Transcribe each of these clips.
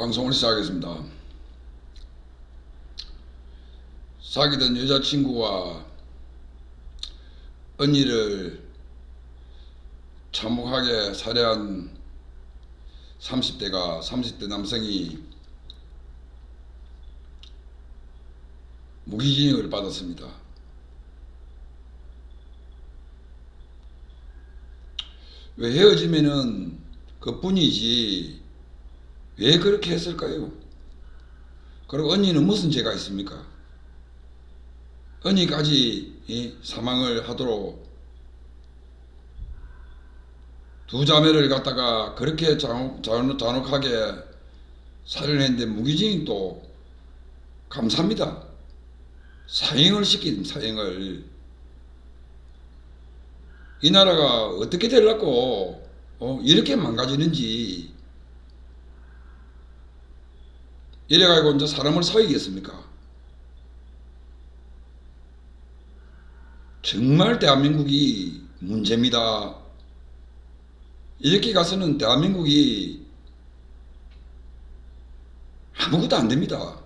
방송을 시작하겠습니다. 사귀던 여자친구와 언니를 참혹하게 살해한 30대가 30대 남성이 무기징역을 받았습니다. 왜 헤어지면은 그뿐이지 왜 그렇게 했을까요? 그리고 언니는 무슨 죄가 있습니까? 언니까지 이 사망을 하도록 두 자매를 갖다가 그렇게 잔혹, 잔혹, 잔혹하게 살인했는데 무기징역도 감사합니다. 사형을 시킨 사형을 이 나라가 어떻게 되려고 어, 이렇게 망가지는지 이래가지고 이제 사람을 사이겠습니까? 정말 대한민국이 문제입니다. 이렇게 가서는 대한민국이 아무것도 안 됩니다.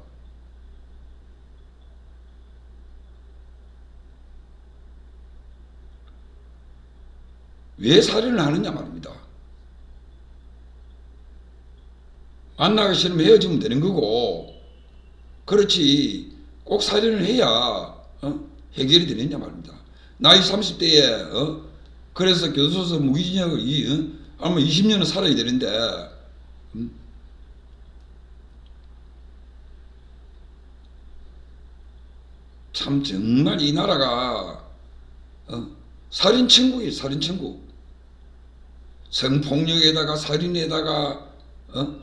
왜 살인을 하느냐 말입니다. 만나기 싫으면 헤어지면 되는 거고, 그렇지, 꼭 살인을 해야, 어? 해결이 되느냐 말입니다. 나이 30대에, 어? 그래서 교도소에서 무기징역을, 이, 어? 아마 20년은 살아야 되는데, 음? 참 정말 이 나라가 어? 살인 천국이 살인 천국. 성폭력에다가 살인에다가 어?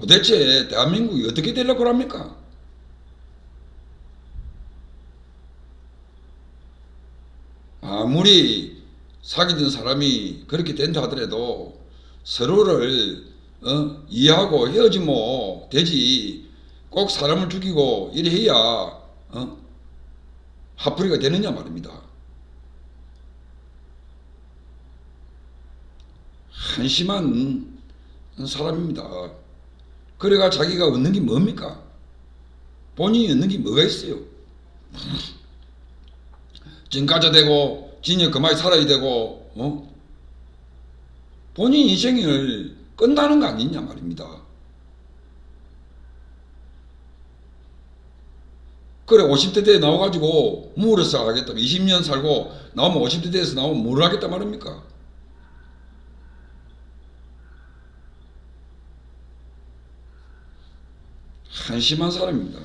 도대체 대한민국이 어떻게 되려고 합니까? 아무리 사귀던 사람이 그렇게 된다 하더라도 서로를 어? 이해하고 헤어지면 되지 꼭 사람을 죽이고 이래 해야 어? 화풀이가 되느냐 말입니다. 한심한 사람입니다. 그래가 자기가 얻는 게 뭡니까? 본인이 얻는 게 뭐가 있어요? 진가자 되고 진여 그만이 살아야 되고 어? 본인 인생을 끝나는 거 아니냐 말입니다. 그래 50대 때 나와가지고 무엇을 하겠다 20년 살고 나오면 50대 때에서 나오면 뭘 하겠다 말입니까? 한심한 사람입니다.